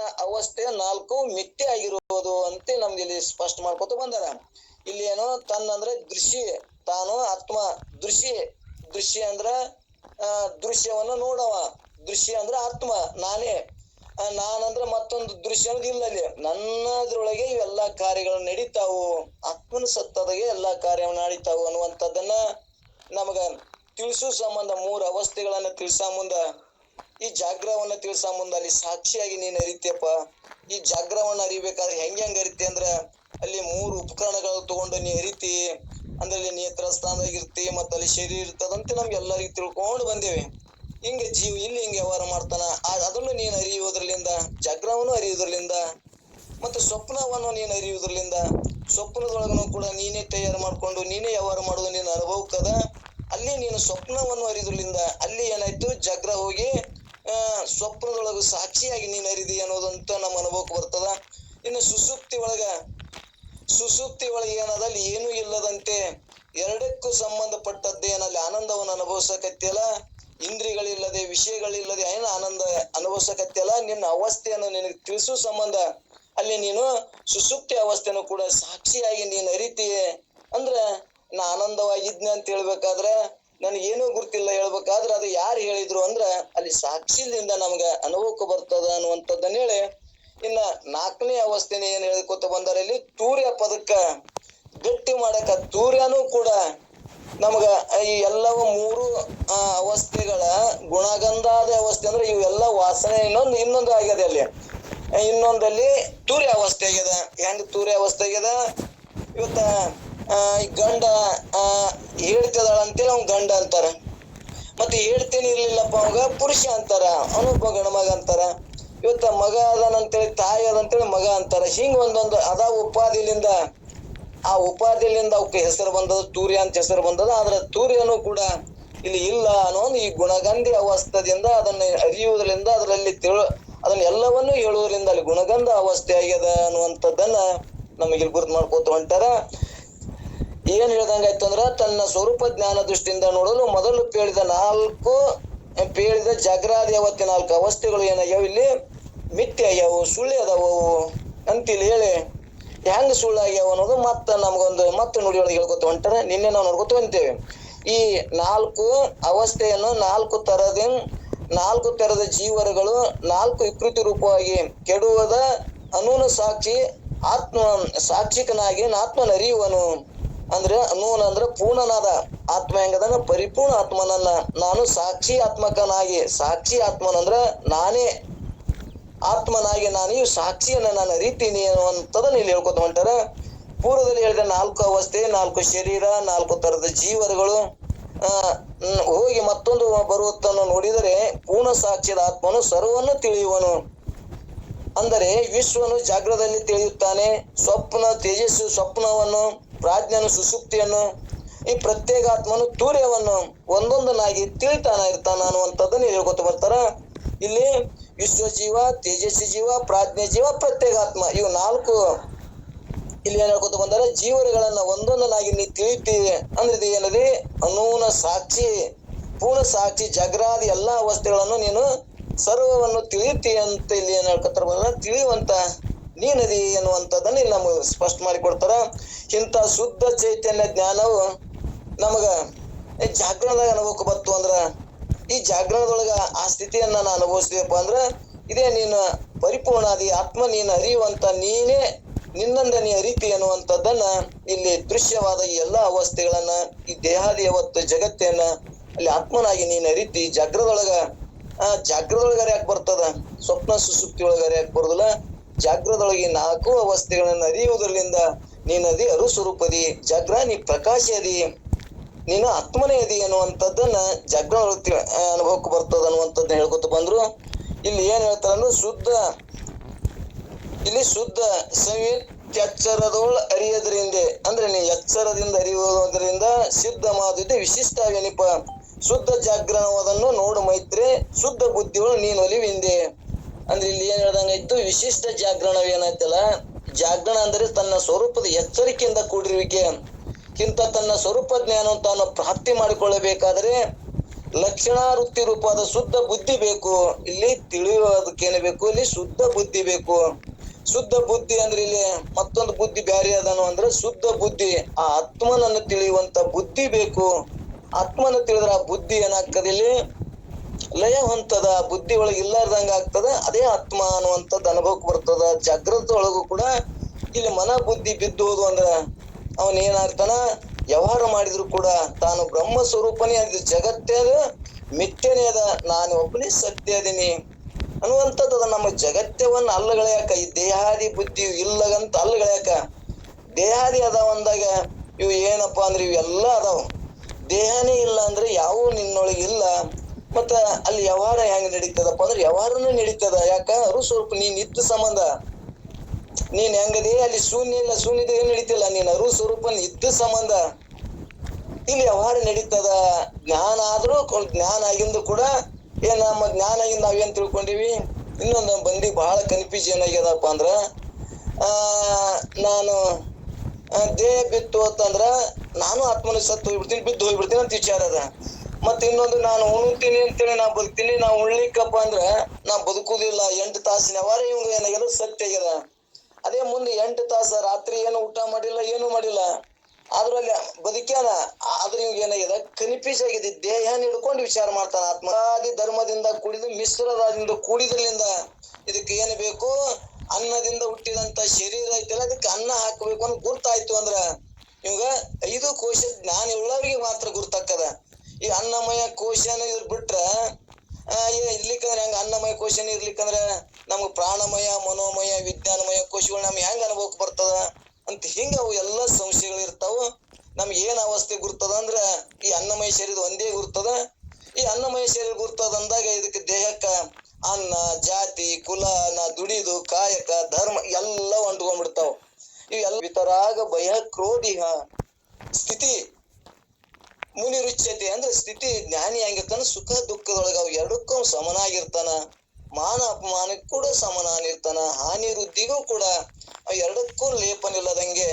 ಅವಸ್ಥೆ ನಾಲ್ಕು ಮಿಥ್ಯ ಆಗಿರುವುದು ಅಂತ ನಮ್ಗೆ ಇಲ್ಲಿ ಸ್ಪಷ್ಟ ಮಾಡ್ಕೊತ ಬಂದಾರ. ಇಲ್ಲಿ ಏನು ತನ್ನ ಅಂದ್ರೆ ದೃಶ್ಯ, ತಾನು ಆತ್ಮ, ದೃಶ್ಯ. ದೃಶ್ಯ ಅಂದ್ರ ದೃಶ್ಯವನ್ನು ನೋಡವ. ದೃಶ್ಯ ಅಂದ್ರ ಆತ್ಮ, ನಾನೇ. ನಾನಂದ್ರ ಮತ್ತೊಂದು ದೃಶ್ಯ ಅನ್ನೋದು ಇಲ್ಲ ಅಲ್ಲಿ. ನನ್ನದ್ರೊಳಗೆ ಇವೆಲ್ಲಾ ಕಾರ್ಯಗಳು ನಡೀತಾವು. ಆತ್ಮನ ಸತ್ತದಾಗೆ ಎಲ್ಲಾ ಕಾರ್ಯ ನಡೀತಾವು ಅನ್ನುವಂಥದ್ದನ್ನ ನಮಗ ತಿಳಿಸೋ ಸಂಬಂಧ ಮೂರು ಅವಸ್ಥೆಗಳನ್ನ ತಿಳಿಸ ಮುಂದ. ಈ ಜಾಗ್ರವನ್ನ ತಿಳಿಸ ಮುಂದ ಅಲ್ಲಿ ಸಾಕ್ಷಿಯಾಗಿ ನೀನ್ ಅರಿತಿಯಪ್ಪ. ಈ ಜಾಗ್ರವನ್ನ ಅರಿಬೇಕಾದ್ರೆ ಹೆಂಗ್ ಹೆಂಗ್ ಅರಿತಿ ಅಂದ್ರ ಅಲ್ಲಿ ಮೂರು ಉಪಕರಣಗಳು ತಗೊಂಡು ನೀ ಅರಿತಿ, ಅಂದ್ರೆ ಅಲ್ಲಿ ನೇತ್ರ ಸ್ಥಾನದಾಗಿರ್ತಿ, ಮತ್ತ ಅಲ್ಲಿ ಶರೀರ ಇರ್ತದಂತೆ ನಮ್ಗೆ ಎಲ್ಲರಿಗೂ ತಿಳ್ಕೊಂಡು ಬಂದೇವಿ. ಹಿಂಗ ಜೀವ ಇಲ್ಲಿ ಹಿಂಗ ವ್ಯವಹಾರ ಮಾಡ್ತಾನ. ಅದನ್ನು ನೀನ್ ಅರಿಯುವುದ್ರಲ್ಲಿಂದ, ಜಾಗ್ರವನ್ನು ಅರಿಯುವುದ್ರಲ್ಲಿಂದ, ಮತ್ತೆ ಸ್ವಪ್ನವನ್ನು ನೀನ್ ಅರಿಯುವುದ್ರಲ್ಲಿಂದ, ಸ್ವಪ್ನದೊಳಗನು ಕೂಡ ನೀನೇ ತಯಾರು ಮಾಡ್ಕೊಂಡು, ನೀನೇ ವ್ಯವಹಾರ ಮಾಡೋದು ನಿನ್ನ ಅನುಭವಕ್ಕದ, ಅಲ್ಲಿ ನೀನು ಸ್ವಪ್ನವನ್ನು ಅರಿಯುದ್ರಲ್ಲಿಂದ ಅಲ್ಲಿ ಏನಾಯ್ತು? ಜಾಗ್ರ ಹೋಗಿ ಸ್ವಪ್ನದೊಳಗ ಸಾಕ್ಷಿಯಾಗಿ ನೀನು ಅರಿದಿ ಅನ್ನೋದಂತ ನಮ್ಮ ಅನುಭವಕ್ಕೆ ಬರ್ತದ. ಇನ್ನು ಸುಸುಪ್ತಿ ಒಳಗ ಸುಸುಪ್ತಿ ಒಳಗೆ ಏನದ ಅಲ್ಲಿ ಏನೂ ಇಲ್ಲದಂತೆ ಎರಡಕ್ಕೂ ಸಂಬಂಧಪಟ್ಟದ್ದೇ ಏನಲ್ಲಿ ಆನಂದವನ್ನು ಅನುಭವಿಸಕತ್ತಿಯಲ್ಲ ಇಂದ್ರಿಗಳಿಲ್ಲದೆ ವಿಷಯಗಳಿಲ್ಲದೆ ಏನು ಆನಂದ ಅನುಭವಿಸಕತ್ತಿಯಲ್ಲ, ನಿನ್ನ ಅವಸ್ಥೆಯನ್ನು ನಿನಗೆ ತಿಳಿಸೋ ಸಂಬಂಧ ಅಲ್ಲಿ ನೀನು ಸುಸುಪ್ತಿ ಅವಸ್ಥೆಯನ್ನು ಕೂಡ ಸಾಕ್ಷಿಯಾಗಿ ನೀನು ಅರಿತೀಯ. ಅಂದ್ರೆ ನಾ ಆನಂದವಾಗಿದ್ನೆ ಅಂತ ಹೇಳ್ಬೇಕಾದ್ರೆ ನನಗೇನೂ ಗೊತ್ತಿಲ್ಲ ಹೇಳ್ಬೇಕಾದ್ರೆ ಅದು ಯಾರು ಹೇಳಿದ್ರು ಅಂದ್ರ ಅಲ್ಲಿ ಸಾಕ್ಷಿದಿಂದ ನಮ್ಗ ಅನುಭವಕ್ಕೆ ಬರ್ತದ ಅನ್ನುವಂಥದ್ದನ್ನ ಹೇಳಿ ಇನ್ನ ನಾಲ್ಕನೇ ಅವಸ್ಥೆನ ಏನ್ ಹೇಳ್ಕೊತ ಬಂದಾರ, ಇಲ್ಲಿ ತೂರ್ಯ ಪದಕ್ಕ ಗಟ್ಟಿ ಮಾಡಕ ತೂರ್ಯನೂ ಕೂಡ ನಮಗ ಈ ಎಲ್ಲವೂ ಮೂರು ಅವಸ್ಥೆಗಳ ಗುಣಗಂಧಾದ ಅವಸ್ಥೆ ಅಂದ್ರೆ ಇವೆಲ್ಲ ವಾಸನೆ ಇನ್ನೊಂದು ಇನ್ನೊಂದು ಆಗ್ಯದ ಅಲ್ಲಿ. ಇನ್ನೊಂದಲ್ಲಿ ತೂರ್ಯ ಅವಸ್ಥೆ ಆಗ್ಯದ ಹೆಂಗ್ ತೂರ್ಯ ಅವಸ್ಥೆ ಆಗ್ಯದ ಇವತ್ತ ಈ ಗಂಡ ಹೇಳ್ತಿದಾಳ ಅಂತೇಳಿ ಅವ್ನ್ ಗಂಡ ಅಂತಾರ. ಮತ್ತೆ ಹೇಳ್ತೇನೆ ಇರ್ಲಿಲ್ಲಪ್ಪ ಅವಾಗ ಪುರುಷ ಅಂತಾರ ಅವನೊಬ್ಬ ಗಣಮಗ ಅಂತಾರ. ಇವತ್ತ ಮಗ ಅದಾನಂತೇಳಿ, ತಾಯಿ ಅದಂತೇಳಿ ಮಗ ಅಂತಾರ. ಹಿಂಗ್ ಒಂದೊಂದು ಅದ ಉಪಾಧಿಲಿಂದ ಆ ಉಪಾಧಿಲಿಂದ ಅವಕ್ಕೆ ಹೆಸರು ಬಂದದ ತೂರ್ಯ ಅಂತ ಹೆಸರು ಬಂದದ ಆದ್ರೆ ತೂರ್ಯನು ಕೂಡ ಇಲ್ಲಿ ಇಲ್ಲ ಅನ್ನೋದು ಈ ಗುಣಗಂಧಿ ಅವಸ್ಥದಿಂದ ಅದನ್ನ ಅರಿಯುವುದರಿಂದ ಅದರಲ್ಲಿ ತಿಳು, ಅದನ್ನ ಎಲ್ಲವನ್ನೂ ಹೇಳುವುದರಿಂದ ಅಲ್ಲಿ ಗುಣಗಂಧ ಅವಸ್ಥೆ ಆಗ್ಯದ ಅನ್ನುವಂಥದ್ದನ್ನ ನಮಗೆ ಇಲ್ಲಿ ಗುರುತು ಮಾಡ್ಕೋತ ಹೊಂಟಾರ. ಏನ್ ಹೇಳ್ದಂಗಾಯ್ತು ಅಂದ್ರ ತನ್ನ ಸ್ವರೂಪ ಜ್ಞಾನ ದೃಷ್ಟಿಯಿಂದ ನೋಡಲು ಮೊದಲು ಪೇಳಿದ ನಾಲ್ಕು, ಪೇಳಿದ ಜಗ್ರಾದಿ ಅವತ್ತಿನ ನಾಲ್ಕು ಅವಸ್ಥೆಗಳು ಏನಾಗ್ಯಾವ ಇಲ್ಲಿ? ಮಿಥ್ಯ ಆಗ್ಯಾವು, ಸುಳ್ಳಿ ಅದಾವು ಅಂತಿಲ್ಲಿ ಹೇಳಿ, ಹೆಂಗ್ ಸುಳ್ಳಾಗ್ಯಾವ ಅನ್ನೋದು ಮತ್ತ ನಮ್ಗೊಂದು, ಮತ್ತೆ ನುಡಿಯೊಳಗೆ ಹೇಳ್ಕೊತ ಹೊಂಟಾರೆ, ನಿನ್ನೆ ನಾವು ನೋಡ್ಕೊತ ಹೊಂತೇವೆ ಈ ನಾಲ್ಕು ಅವಸ್ಥೆಯನ್ನು ನಾಲ್ಕು ತರದ ನಾಲ್ಕು ತರದ ಜೀವರುಗಳು, ನಾಲ್ಕು ವಿಕೃತಿ ರೂಪವಾಗಿ ಕೆಡುವದ ಅನೂನು ಸಾಕ್ಷಿ, ಆತ್ಮ, ಸಾಕ್ಷಿಕನಾಗಿ ಆತ್ಮನ ಅರಿಯುವನು ಅಂದ್ರೆ ಅನೂನ ಅಂದ್ರೆ ಪೂರ್ಣನಾದ ಆತ್ಮ ಹೆಂಗದನ? ಪರಿಪೂರ್ಣ ಆತ್ಮನನ್ನ ನಾನು ಸಾಕ್ಷಿ ಆತ್ಮಕನಾಗಿ. ಸಾಕ್ಷಿ ಆತ್ಮನಂದ್ರ ನಾನೇ ಆತ್ಮನಾಗಿ ನಾನು ಈ ಸಾಕ್ಷಿಯನ್ನ ನಾನು ಅರಿತೀನಿ ಅನ್ನುವಂಥದ್ದನ್ನ ಇಲ್ಲಿ ಹೇಳ್ಕೊತ ಹೊಂಟಾರ. ಪೂರ್ವದಲ್ಲಿ ಹೇಳಿದ ನಾಲ್ಕು ಅವಸ್ಥೆ, ನಾಲ್ಕು ಶರೀರ, ನಾಲ್ಕು ತರದ ಜೀವರುಗಳು ಹೋಗಿ ಮತ್ತೊಂದು ಬರುವುದನ್ನು ನೋಡಿದರೆ ಪೂರ್ಣ ಸಾಕ್ಷ್ಯದ ಆತ್ಮನು ಸರ್ವನ್ನು ತಿಳಿಯುವನು. ಅಂದರೆ ವಿಶ್ವನು ಜಾಗ್ರದಲ್ಲಿ ತಿಳಿಯುತ್ತಾನೆ. ಸ್ವಪ್ನ, ತೇಜಸ್ಸು, ಸ್ವಪ್ನವನ್ನು ಪ್ರಾಜ್ಞನು ಸುಸುಪ್ತಿಯನ್ನು ಈ ಪ್ರತ್ಯೇಕಾತ್ಮನು ತೂರ್ಯವನ್ನು ಒಂದೊಂದನಾಗಿ ತಿಳಿತಾನ ಇರ್ತಾನ ಅನ್ನುವಂಥದ್ದನ್ನು ಹೇಳ್ಕೊತ ಬರ್ತಾರ. ಇಲ್ಲಿ ವಿಶ್ವ ಜೀವ, ತೇಜಸ್ವಿ ಜೀವ, ಪ್ರಾಜ್ಞೆ ಜೀವ ಪ್ರತ್ಯೇಕಾತ್ಮ ಇವು ನಾಲ್ಕು ಇಲ್ಲಿ ಏನ್ ಹೇಳ್ಕೊತ ಬಂದಾರೆ? ಜೀವರುಗಳನ್ನ ಒಂದೊಂದನಾಗಿ ನೀ ತಿಳಿತಿ ಅಂದ್ರೆ ಏನದಿ? ಅನೂನ ಸಾಕ್ಷಿ, ಪೂರ್ಣ ಸಾಕ್ಷಿ, ಜಗರಾದಿ ಎಲ್ಲಾ ಅವಸ್ಥೆಗಳನ್ನು ನೀನು ಸರ್ವವನ್ನು ತಿಳಿತಿ ಅಂತ ಇಲ್ಲಿ ಏನ್ ಹೇಳ್ಕೊತಾರ ಬಂದ್ರೆ ತಿಳಿಯುವಂತ ನೀನದಿ ಎನ್ನುವಂಥದ್ದನ್ನ ಇಲ್ಲಿ ನಮಗೆ ಸ್ಪಷ್ಟ ಮಾಡಿ ಕೊಡ್ತಾರ. ಇಂಥ ಶುದ್ಧ ಚೈತನ್ಯ ಜ್ಞಾನವು ನಮಗ ಜಾಗ್ರಣದಾಗ ಅನುಭವಕ್ಕೆ ಬತ್ತು ಅಂದ್ರ, ಈ ಜಾಗರಣದೊಳಗ ಆ ಸ್ಥಿತಿಯನ್ನ ನಾನು ಅನುಭವಿಸ್ತೀವಪ್ಪ ಅಂದ್ರ, ಇದೇ ನೀನು ಪರಿಪೂರ್ಣಾದಿ ಆತ್ಮ ನೀನು ಅರಿಯುವಂತ ನೀನೇ ನಿನ್ನಂದ ನೀ ಅರಿತಿ ಅನ್ನುವಂಥದ್ದನ್ನ ಇಲ್ಲಿ ದೃಶ್ಯವಾದ ಎಲ್ಲಾ ಅವಸ್ಥೆಗಳನ್ನ, ಈ ದೇಹಾದಿ ಅವತ್ತು ಜಗತ್ತನ್ನ ಅಲ್ಲಿ ಆತ್ಮನಾಗಿ ನೀನು ಅರಿತಿ. ಜಾಗ್ರದೊಳಗ, ಆ ಜಾಗ್ರದೊಳಗಾರ ಯಾಕೆ ಬರ್ತದ? ಸ್ವಪ್ನ ಸುಸುಪ್ತಿ ಒಳಗಾರ ಯಾಕೆ ಬರುದಿಲ್ಲ? ಜಾಗ್ರದೊಳಗೆ ನಾಲ್ಕು ಅವಸ್ಥೆಗಳನ್ನು ಅರಿಯುವುದರಿಂದ ನೀನದಿ ಅರು ಸ್ವರೂಪದಿ ಜಾಗ್ರ ನೀ ಪ್ರಕಾಶ ಅದಿ ನೀನು ಆತ್ಮನೇ ಅದಿ ಅನ್ನುವಂಥದ್ದನ್ನ ಜಾಗ್ರ ಅನುಭವಕ್ಕೆ ಬರ್ತದ ಅನ್ನುವಂಥದ್ದನ್ನ ಹೇಳ್ಕೊತ ಬಂದ್ರು. ಇಲ್ಲಿ ಏನ್ ಹೇಳ್ತಾರ ಶುದ್ಧ, ಇಲ್ಲಿ ಶುದ್ಧ ಎಚ್ಚರದೊಳ ಅರಿಯೋದ್ರಿಂದ, ಅಂದ್ರೆ ನೀ ಎಚ್ಚರದಿಂದ ಅರಿಯುವುದರಿಂದ ಸಿದ್ಧ ಮಾದುದೆ ವಿಶಿಷ್ಟವೆನಿಪ ಶುದ್ಧ ಜಾಗ್ರಣವದನ್ನು ನೋಡು ಮೈತ್ರಿ, ಶುದ್ಧ ಬುದ್ಧಿಗಳು ನೀನು ಒಲಿವಿಂದೆ. ಅಂದ್ರೆ ಇಲ್ಲಿ ಏನ್ ಹೇಳ್ದಂಗಾಯ್ತು ವಿಶಿಷ್ಟ ಜಾಗರಣವೇನಾಯ್ತಲ್ಲ, ಜಾಗರಣ ಅಂದ್ರೆ ತನ್ನ ಸ್ವರೂಪದ ಎಚ್ಚರಿಕೆಯಿಂದ ಕೂಡಿರುವಿಕೆ. ಕಿಂತ ತನ್ನ ಸ್ವರೂಪ ಜ್ಞಾನ ತಾನು ಪ್ರಾಪ್ತಿ ಮಾಡಿಕೊಳ್ಳಬೇಕಾದ್ರೆ ಲಕ್ಷಣ ವೃತ್ತಿ ರೂಪದ ಶುದ್ಧ ಬುದ್ಧಿ ಬೇಕು. ಇಲ್ಲಿ ತಿಳಿಯೋದಕ್ಕೇನು ಬೇಕು? ಇಲ್ಲಿ ಶುದ್ಧ ಬುದ್ಧಿ ಬೇಕು. ಶುದ್ಧ ಬುದ್ಧಿ ಅಂದ್ರೆ ಇಲ್ಲಿ ಮತ್ತೊಂದು ಬುದ್ಧಿ ಬ್ಯಾರೆ ಅದನು ಅಂದ್ರೆ ಶುದ್ಧ ಬುದ್ಧಿ. ಆ ಆತ್ಮನನ್ನು ತಿಳಿಯುವಂತ ಬುದ್ಧಿ ಬೇಕು. ಆತ್ಮನ ತಿಳಿದ್ರೆ ಆ ಬುದ್ಧಿ ಏನಾಗ್ತದೆ ಇಲ್ಲಿ? ಲಯ ಹೊಂತದ, ಬುದ್ಧಿ ಒಳಗೆ ಇಲ್ಲಾರ್ದಂಗ ಆಗ್ತದ, ಅದೇ ಆತ್ಮ ಅನ್ನುವಂಥದ್ದು ಅನುಭವಕ್ಕೆ ಬರ್ತದ. ಜಾಗೃತ ಒಳಗೂ ಕೂಡ ಇಲ್ಲಿ ಮನ ಬುದ್ಧಿ ಬಿದ್ದು ಹೋದು ಅಂದ್ರ ಅವನ್ ಏನಾಗ್ತಾನ? ವ್ಯವಹಾರ ಮಾಡಿದ್ರು ಕೂಡ ತಾನು ಬ್ರಹ್ಮ ಸ್ವರೂಪನೇ ಅದ ಜಗತ್ತೇ ಅದ, ಮಿಥ್ಯನೇ ಅದ, ನಾನು ಒಬ್ಬನೇ ಸತ್ಯ ಅದೀನಿ ಅನ್ನುವಂಥದ್ದು ಅದ. ನಮ್ಮ ಜಗತ್ಯವನ್ನ ಅಲ್ಲಗಳ್ಯಾಕ ಈ ದೇಹಾದಿ ಬುದ್ಧಿ ಇಲ್ಲಗಂತ ಅಲ್ಲಗಳ್ಯಾಕ ದೇಹಾದಿ ಅದಾವ ಅಂದಾಗ ಇವು ಏನಪ್ಪಾ ಅಂದ್ರೆ ಇವೆಲ್ಲ ಅದಾವ. ದೇಹನೇ ಇಲ್ಲ ಅಂದ್ರೆ ಯಾವ ನಿನ್ನೊಳಗೆ ಇಲ್ಲ. ಮತ್ತ ಅಲ್ಲಿ ವ್ಯವಹಾರ ಹೆಂಗ್ ನಡೀತದಪ್ಪ ಅಂದ್ರೆ ವ್ಯವಹಾರನು ನಡೀತದ. ಯಾಕ? ಅರು ಸ್ವಲ್ಪ ನೀನ್ ಇದ್ದ ಸಂಬಂಧ. ನೀನ್ ಹೆಂಗದೇ? ಅಲ್ಲಿ ಶೂನ್ಯ ಇಲ್ಲ, ಶೂನ್ಯದ ಏನ್ ನಡೀತಿಲ್ಲ. ನೀನ್ ಅರು ಸ್ವರೂಪ ಇದ್ದ ಸಂಬಂಧ. ಇಲ್ಲಿ ವ್ಯವಹಾರ ನಡೀತದ? ಜ್ಞಾನ ಆದ್ರೂ ಜ್ಞಾನ ಆಗಿಂದು ಕೂಡ ಏನ್ ನಮ್ಮ ಜ್ಞಾನ ಆಗಿಂದ ನಾವೇನ್ ತಿಳ್ಕೊಂಡಿವಿ? ಇನ್ನೊಂದು ಬಂದಿ ಬಹಳ ಕನ್ಫ್ಯೂಷನ್ ಆಗ್ಯದಪ್ಪ ಅಂದ್ರ, ಆ, ನಾನು ದೇಹ ಬಿತ್ತು ಅಂತಂದ್ರ ನಾನು ಆತ್ಮನ ಸತ್ತು ಹೋಗ್ಬಿಡ್ತೀನಿ, ಬಿದ್ದು ಹೋಗ್ಬಿಡ್ತೀನಿ ಅಂತ ವಿಚಾರ ಅದ. ಮತ್ತ ಇನ್ನೊಂದು ನಾನು ಉಣ್ತೀನಿ ಅಂತೇಳಿ ನಾ ಬದುಕ್ತೀನಿ, ನಾ ಉಣ್ಲಿಕ್ಕಪ್ಪ ಅಂದ್ರೆ ನಾ ಬದುಕುದಿಲ್ಲ. ಎಂಟು ತಾಸಿನ ವ್ಯವಹಾರ ಇವಂಗ ಏನಾಗ್ಯದ ಸತ್ಯ ಆಗ್ಯದ ಅದೇ ಮುಂದೆ ಎಂಟು ತಾಸ ರಾತ್ರಿ ಏನು ಊಟ ಮಾಡಿಲ್ಲ, ಏನು ಮಾಡಿಲ್ಲ. ಅದ್ರಲ್ಲಿ ಬದುಕ್ಯಾನ. ಆದ್ರೆ ಇವಾಗ ಏನಾಗಿದೆ ಕನ್ಫ್ಯೂಸ್ ಆಗಿದೆ ದೇಹ ಹಿಡ್ಕೊಂಡು ವಿಚಾರ ಮಾಡ್ತಾನ ಆತ್ಮಾದಿ ಧರ್ಮದಿಂದ ಕೂಡಿದ ಮಿಶ್ರದಿಂದ ಕೂಡಿದ್ರಲಿಂದ ಇದಕ್ಕೆ ಏನು ಬೇಕು? ಅನ್ನದಿಂದ ಹುಟ್ಟಿದಂತ ಶರೀರ ಐತಲ್ಲ, ಅದಕ್ಕೆ ಅನ್ನ ಹಾಕಬೇಕು ಅಂತ ಗುರ್ತಾಯ್ತು ಅಂದ್ರ ಇವಾಗ ಐದು ಕೋಶ ಜ್ಞಾನ ಉಳ್ಳವರಿಗೆ ಮಾತ್ರ ಗುರ್ತಾಕದ ಈ ಅನ್ನಮಯ ಕೋಶನ ಇವ್ರು ಬಿಟ್ರ ಇರ್ಲಿಕ್ಕಂದ್ರ ಹೆಂಗ ಅನ್ನಮಯ ಕೋಶನ ಇರ್ಲಿಕ್ಕಂದ್ರ ನಮ್ಗೆ ಪ್ರಾಣಮಯ, ಮನೋಮಯ, ವಿಜ್ಞಾನಮಯ ಕೋಶಗಳು ನಮ್ಗೆ ಹೆಂಗ ಅನುಭವಕ್ಕೆ ಬರ್ತದ ಅಂತ ಹಿಂಗ ಅವು ಎಲ್ಲ ಸಂಶಯಗಳು ಇರ್ತಾವ. ನಮ್ಗೆ ಏನ್ ಅವಸ್ಥೆ ಗುರ್ತದ ಅಂದ್ರ ಈ ಅನ್ನಮಯ ಶರೀರ ಒಂದೇ ಗುರ್ತದ. ಈ ಅನ್ನಮಯ ಶರೀರ ಗುರ್ತದ ಅಂದಾಗ ಇದಕ್ಕೆ ದೇಹಕ್ಕ ಅನ್ನ, ಜಾತಿ ಕುಲ ನಾ ದುಡಿದು, ಕಾಯಕ, ಧರ್ಮ ಎಲ್ಲ ಅಂಟ್ಕೊಂಡ್ಬಿಡ್ತಾವ ಇವೆಲ್ಲ ವಿತರಾಗ ಭಯ, ಕ್ರೋಧಿಹ ಸ್ಥಿತಿ. ಮುನಿ ರುಚ್ಯತೆ ಅಂದ್ರೆ ಸ್ಥಿತಿ ಜ್ಞಾನಿ ಆಗಿರ್ತಾನ, ಸುಖ ದುಃಖದೊಳಗ ಅವ್ ಎರಡಕ್ಕೂ ಸಮನಾಗಿರ್ತಾನ. ಮಾನ ಅಪಮಾನಕ್ಕೆ ಕೂಡ ಸಮನಾಗಿರ್ತಾನ. ಹಾನಿ ವೃದ್ಧಿಗೂ ಕೂಡ ಅವ್ ಎರಡಕ್ಕೂ ಲೇಪನ ಇಲ್ಲದಂಗೆ